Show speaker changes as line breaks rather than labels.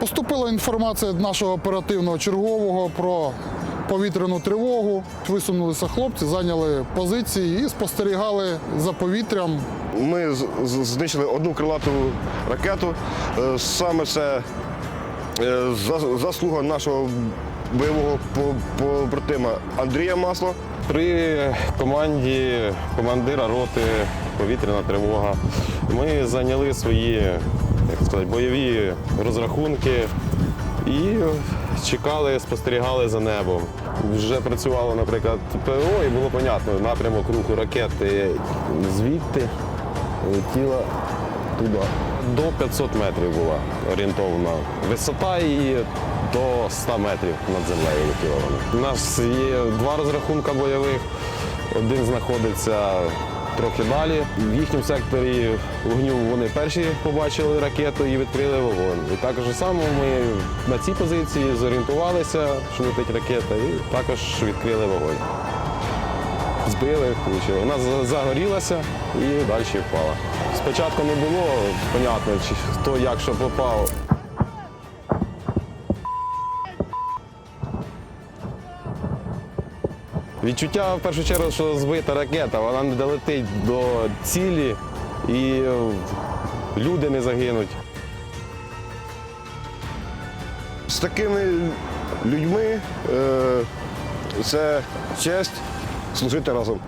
Поступила інформація нашого оперативного чергового про повітряну тривогу. Висунулися хлопці, зайняли позиції і спостерігали за повітрям.
Ми знищили одну крилату ракету. Е, Саме це е, заслуга нашого бойового по- побратима Андрія Масло.
При команді командира роти повітряна тривога ми зайняли свої як сказати, бойові розрахунки і чекали, спостерігали за небом. Вже працювало, наприклад, ПО, і було понятно, напрямок руху ракети звідти летіла туди. До 500 метрів була орієнтовна висота і до 100 метрів над землею летіла. У нас є два розрахунки бойових. Один знаходиться трохи далі. В їхньому секторі вогню вони перші побачили ракету і відкрили вогонь. І також само ми на цій позиції зорієнтувалися, що летить ракета, і також відкрили вогонь. Збили, влучили. Вона за- загорілася і далі впала. Спочатку не було понятно, хто як що попав. Відчуття в першу чергу, що збита ракета, вона не долетить до цілі і люди не загинуть.
З такими людьми е, це честь служити разом.